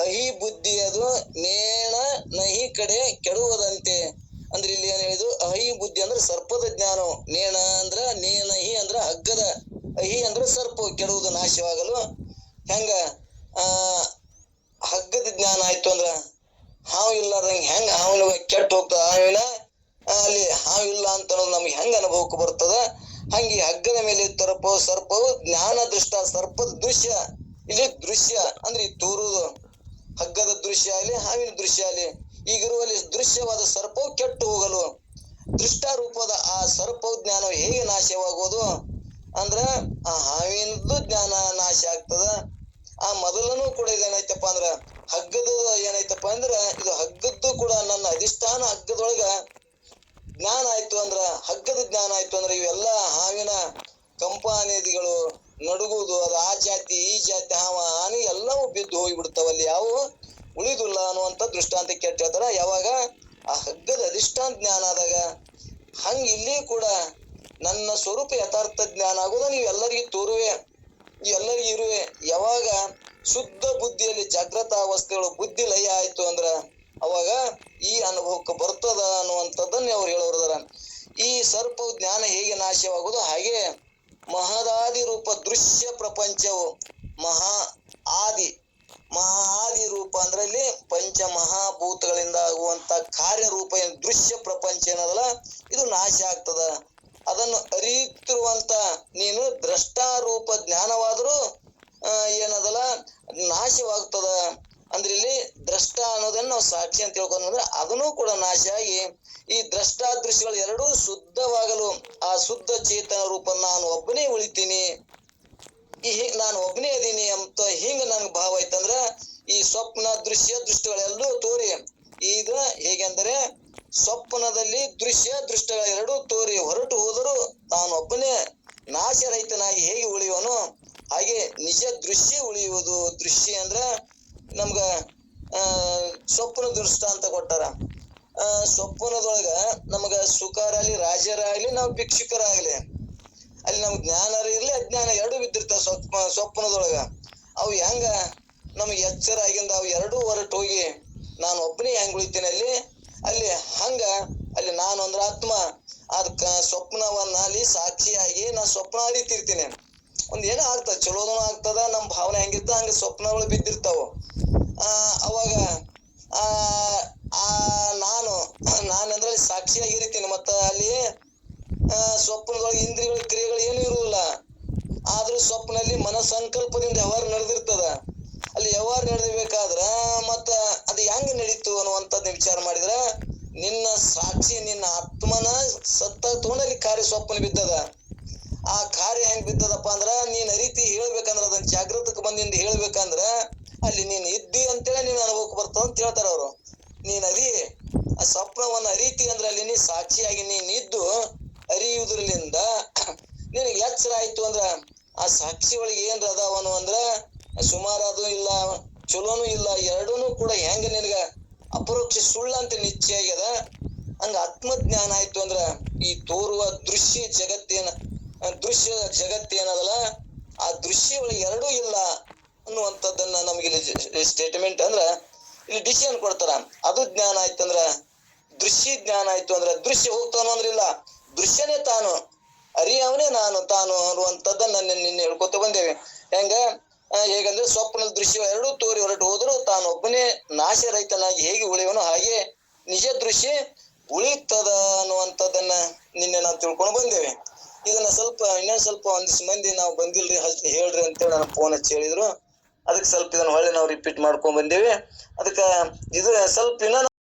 ಅಹಿ ಬುದ್ಧಿ ಅದು, ನೇಣ ನಹಿ ಕಡೆ ಕೆಡುವುದಂತೆ. ಅಂದ್ರೆ ಇಲ್ಲಿ ಏನ್ ಹೇಳಿದ್ರು, ಅಹಿ ಬುದ್ಧಿ ಅಂದ್ರೆ ಸರ್ಪದ ಜ್ಞಾನ ನೇಣ ಅಂದ್ರ ನೇನಹಿ ಅಂದ್ರ ಹಗ್ಗದ. ಅಹಿ ಅಂದ್ರೆ ಸರ್ಪ ಕೆಡುವುದು ನಾಶವಾಗಲು ಹೆಂಗ? ಹಗ್ಗದ ಜ್ಞಾನ ಆಯ್ತು ಅಂದ್ರ ಹಾವು ಇಲ್ಲಾರ್ದಂಗ ಹೆಂಗ ಹಾವಿನ ಕೆಟ್ಟ ಹೋಗ್ತದ? ಹಾವಿನ ಅಲ್ಲಿ ಹಾವು ಇಲ್ಲ ಅಂತ ಅನ್ನೋದು ನಮ್ಗೆ ಹೆಂಗ ಅನುಭವಕ್ಕೆ ಬರ್ತದ? ಹಂಗೆ ಹಗ್ಗದ ಮೇಲೆ ತರಪ ಸರ್ಪವು ಜ್ಞಾನ, ದೃಷ್ಟ ಸರ್ಪದ ದೃಶ್ಯ. ಇಲ್ಲಿ ದೃಶ್ಯ ಅಂದ್ರೆ ತೋರುದು ಹಗ್ಗದ ದೃಶ್ಯ ಆಗಲಿ, ಹಾವಿನ ದೃಶ್ಯ ಆಗಲಿ, ಈಗಿರುವಲ್ಲಿ ದೃಶ್ಯವಾದ ಸರ್ಪವು ಕೆಟ್ಟು ಹೋಗಲು ದೃಷ್ಟಾರೂಪದ ಆ ಸರ್ಪವು ಜ್ಞಾನ ಹೇಗೆ ನಾಶವಾಗುವುದು ಅಂದ್ರ ಆ ಹಾವಿನದ್ದು ಜ್ಞಾನ ನಾಶ ಆಗ್ತದ. ಆ ಮೊದಲನು ಕೂಡ ಇದೇನೈತಪ್ಪ ಅಂದ್ರ ಹಗ್ಗದ ಏನೈತಪ್ಪ ಅಂದ್ರ ಇದು ಹಗ್ಗದ್ದು ಕೂಡ ನನ್ನ ಅಧಿಷ್ಠಾನ ಹಗ್ಗದೊಳಗ ಜ್ಞಾನ ಆಯ್ತು ಅಂದ್ರ ಹಗ್ಗದ ಜ್ಞಾನ ಆಯ್ತು ಅಂದ್ರ ಇವೆಲ್ಲ ಹಾವಿನ ಕಂಪಾನಿಗಳು ನಡುಗುವುದು, ಅದು ಆ ಜಾತಿ, ಈ ಜಾತಿ, ಹಾವ ಹಾನಿ ಎಲ್ಲವೂ ಬಿದ್ದು ಹೋಗಿಬಿಡ್ತಾವಲ್ಲಿ ಯಾವ ಉಳಿದಿಲ್ಲ ಅನ್ನುವಂತ ದೃಷ್ಟಾಂತ ಕೆಟ್ಟ ಹೇಳ್ತಾರ. ಯಾವಾಗ ಆ ಹಗ್ಗದ ಅಧಿಷ್ಠಾನ ಜ್ಞಾನ ಆದಾಗ ಹಂಗ ಇಲ್ಲಿ ಕೂಡ ನನ್ನ ಸ್ವರೂಪ ಯಥಾರ್ಥ ಜ್ಞಾನ ಆಗೋದ ನೀವು ಎಲ್ಲರಿಗೂ ತೋರುವೆ, ಎಲ್ಲರಿಗೂ ಇರುವೆ. ಯಾವಾಗ ಶುದ್ಧ ಬುದ್ಧಿಯಲ್ಲಿ ಜಾಗೃತ ಬುದ್ಧಿ ಲಯ ಆಯ್ತು ಅಂದ್ರ ಅವಾಗ ಈ ಅನುಭವಕ್ಕೆ ಬರ್ತದ ಅನ್ನುವಂಥದ್ದನ್ನ ಅವ್ರು ಹೇಳೋರದಾರ. ಈ ಸರ್ಪ ಜ್ಞಾನ ಹೇಗೆ ನಾಶವಾಗುವುದು ಹಾಗೆ ಮಹದಾದಿ ರೂಪ ದೃಶ್ಯ ಪ್ರಪಂಚವು ಮಹಾ ಆದಿ ಮಹಾದಿ ರೂಪ ಅಂದ್ರೆ ಪಂಚ ಮಹಾಭೂತಗಳಿಂದ ಆಗುವಂತ ಕಾರ್ಯರೂಪ ಏನು? ದೃಶ್ಯ ಪ್ರಪಂಚ ಏನದಲ್ಲ, ಇದು ನಾಶ ಆಗ್ತದ. ಅದನ್ನು ಅರಿಯುತ್ತಿರುವಂತ ನೀನು ದ್ರಷ್ಟಾರೂಪ ಜ್ಞಾನವಾದರೂ ಏನದಲ್ಲ, ನಾಶವಾಗ್ತದ. ಅಂದ್ರೆ ಇಲ್ಲಿ ದ್ರಷ್ಟ ಅನ್ನೋದನ್ನ ನಾವು ಸಾಕ್ಷಿ ಅಂತ ತಿಳ್ಕೊಂಡ್ರೆ ಅದನ್ನು ಕೂಡ ನಾಶ ಆಗಿ ಈ ದ್ರಷ್ಟಾದೃಶ್ಯಗಳು ಎರಡೂ ಶುದ್ಧವಾಗಲು, ಆ ಶುದ್ಧ ಚೇತನ ರೂಪ ನಾನು ಒಬ್ಬನೇ ಉಳಿತೀನಿ. ಈ ಹಿಂಗ್ ನಾನು ಒಬ್ಬನೇ ಅದೀನಿ ಅಂತ ಹಿಂಗ ನನ್ಗೆ ಭಾವ ಐತಂದ್ರ ಈ ಸ್ವಪ್ನ ದೃಶ್ಯ ದೃಷ್ಟಿಗಳೆಲ್ಲೂ ತೋರಿ. ಇದು ಹೇಗೆಂದರೆ ಸ್ವಪ್ನದಲ್ಲಿ ದೃಶ್ಯ, ದೃಷ್ಟಗಳ ಎರಡೂ ತೋರಿ ಹೊರಟು ಹೋದರೂ ತಾನೊಬ್ಬನೇ ನಾಶರಹಿತನಾಗಿ ಹೇಗೆ ಉಳಿಯುವನು ಹಾಗೆ ನಿಜ ದೃಶ್ಯ ಉಳಿಯುವುದು. ದೃಶ್ಯ ಅಂದ್ರ ನಮ್ಗ, ಆ ಸ್ವಪ್ನ ದೃಷ್ಟಾಂತ ಕೊಟ್ಟಾರ. ಆ, ಸ್ವಪ್ನದೊಳಗ ನಮಗ ಸುಖರಾಗ್ಲಿ, ರಾಜರಾಗ್ಲಿ, ನಾವು ಭಿಕ್ಷುಕರಾಗ್ಲಿ, ಅಲ್ಲಿ ನಮ್ಗೆ ಜ್ಞಾನ ಇರ್ಲಿ, ಅಜ್ಞಾನ ಎರಡು ಬಿದ್ದಿರ್ತಾವ ಸ್ವಪ್ನ, ಸ್ವಪ್ನದೊಳಗ. ಅವು ಹೆಂಗ ನಮ್ಗೆ ಎಚ್ಚರ ಆಗಿಂದ ಅವು ಎರಡೂ ಹೊರಟು ಹೋಗಿ ನಾನು ಒಬ್ಬನೇ ಹೆಂಗ್ ಉಳಿತೀನಿ ಅಲ್ಲಿ? ಅಲ್ಲಿ ಹಂಗ, ಅಲ್ಲಿ ನಾನು ಆತ್ಮ. ಅದಕ್ಕ ಸ್ವಪ್ನವನ್ನ ಅಲ್ಲಿ ಸಾಕ್ಷಿಯಾಗಿ ನಾ ಸ್ವಪ್ನ ಅರಿತಿರ್ತೀನಿ ಒಂದ್ ಏನೋ ಆಗ್ತದ ಚಲೋದನು ಆಗ್ತದ ನಮ್ಮ ಭಾವನೆ ಹೆಂಗಿರ್ತ ಹಂಗ ಸ್ವಪ್ನಗಳು ಬಿದ್ದಿರ್ತಾವ. ಆ, ಅವಾಗ, ಆ ನಾನು ನಾನಂದ್ರೆ ಅಲ್ಲಿ ಸಾಕ್ಷಿಯಾಗಿ ಇರ್ತೀನಿ ಮತ್ತ ಅಲ್ಲಿ ಸ್ವಪ್ನದೊಳಗೆ ಇಂದ್ರಿಯಗಳ, ಕ್ರಿಯೆಗಳು ಏನು ಇರುವುದಿಲ್ಲ. ಆದ್ರೂ ಸ್ವಪ್ನಲ್ಲಿ ಮನಸಂಕಲ್ಪದಿಂದ ವ್ಯವಹಾರ ನಡೆದಿರ್ತದ. ಅಲ್ಲಿ ವ್ಯವಹಾರ ನಡೆದಿರ್ಬೇಕಾದ್ರ ಮತ್ತ ಅದು ಹೆಂಗ ನಡೀತು ಅನ್ನುವಂಥದ್ದು ವಿಚಾರ ಮಾಡಿದ್ರ, ನಿನ್ನ ಸಾಕ್ಷಿ, ನಿನ್ನ ಆತ್ಮನ ಸತ್ತ ತಗೊಂಡಲ್ಲಿ ಕಾರ್ಯ ಸ್ವಪ್ನ ಬಿದ್ದದ. ಆ ಕಾರ್ಯ ಹೆಂಗ್ ಬಿದ್ದದಪ್ಪ ಅಂದ್ರ, ನೀನ್ ರೀತಿ ಹೇಳ್ಬೇಕಂದ್ರ, ಅದನ್ನ ಜಾಗೃತಕ್ಕೆ ಬಂದಿಂದ ಹೇಳ್ಬೇಕಂದ್ರ, ಅಲ್ಲಿ ನೀನ್ ಇದ್ದಿ ಅಂತೇಳಿ ನಿನ್ನ ಅನುಭವಕ್ಕೆ ಬರ್ತದ ಅಂತ ಹೇಳ್ತಾರ ಅವರು. ನೀನ್ ಅರಿ, ಆ ಸ್ವಪ್ನವನ್ನ ಅರಿತಿ ಅಂದ್ರೆ ಅಲ್ಲಿ ನೀ ಸಾಕ್ಷಿಯಾಗಿ ನೀನ್ ಇದ್ದು ಅರಿಯುವುದ್ರಲಿಂದ ನಿನಗೆ ಎಚ್ಚರ ಆಯ್ತು ಅಂದ್ರ, ಆ ಸಾಕ್ಷಿ ಒಳಗೆ ಏನ್ರ ಅದಾವನು ಅಂದ್ರ ಸುಮಾರು ಅದು ಇಲ್ಲ, ಚಲೋನು ಇಲ್ಲ, ಎರಡೂನು ಕೂಡ ಹೆಂಗ ನಿನಗ ಅಪರೋಕ್ಷ ಸುಳ್ಳ ಅಂತ ನಿಶ್ಚಯ ಆಗ್ಯದ? ಹಂಗ ಆತ್ಮಜ್ಞಾನ ಆಯ್ತು ಅಂದ್ರ ಈ ತೋರುವ ದೃಶ್ಯ ಜಗತ್ತೇನ ದೃಶ್ಯ ಜಗತ್ತೇನದಲ್ಲ ಆ ದೃಶ್ಯ ಎರಡೂ ಇಲ್ಲ ಅನ್ನುವಂಥದ್ದನ್ನ ನಮ್ಗೆ ಇಲ್ಲಿ ಸ್ಟೇಟ್ಮೆಂಟ್ ಅಂದ್ರ ಇಲ್ಲಿ ಡಿಸಿಷನ್ ಕೊಡ್ತಾರ. ಅದು ಜ್ಞಾನ ಆಯ್ತಂದ್ರ ದೃಶ್ಯ ಜ್ಞಾನ ಆಯ್ತು ಅಂದ್ರ ದೃಶ್ಯ ಹೋಗ್ತಾನು ಅಂದ್ರಿಲ್ಲ ದೃಶ್ಯನೇ ತಾನು, ಅರಿಯವನೇ ನಾನು, ತಾನು ಅನ್ನುವಂಥದ್ದನ್ನ ನಿನ್ನೆ ಹೇಳ್ಕೊತ ಬಂದೇವೆ. ಹೆಂಗ? ಹೇಗಂದ್ರೆ ಸ್ವಪ್ನದ ದೃಶ್ಯ ಎರಡೂ ತೋರಿ ಹೊರಟು ಹೋದ್ರು ತಾನೊಬ್ಬನೇ ನಾಶ ರೈತನಾಗಿ ಹೇಗೆ ಉಳಿಯವನು ಹಾಗೆ ನಿಜ ದೃಶ್ಯ ಉಳಿತದ ಅನ್ನುವಂಥದ್ದನ್ನ ನಿನ್ನೆ ನಾವು ತಿಳ್ಕೊಂಡು ಬಂದೇವೆ. ಇದನ್ನ ಸ್ವಲ್ಪ, ಇನ್ನೊಂದ್ ಸ್ವಲ್ಪ ಒಂದಿಷ್ಟು ಮಂದಿ ನಾವು ಬಂದಿಲ್ರಿ ಹೇಳ್ರಿ ಅಂತೇಳಿ ನನ್ನ ಫೋನ್ ಹಚ್ಚಿ ಹೇಳಿದ್ರು. ಅದಕ್ಕೆ ಸ್ವಲ್ಪ ಇದನ್ನ ಹೊಳ್ಳಿ ನಾವು ರಿಪೀಟ್ ಮಾಡ್ಕೊಂಡ್ ಬಂದೇವಿ. ಅದಕ್ಕ ಇದು ಸ್ವಲ್ಪ ಇನ್ನ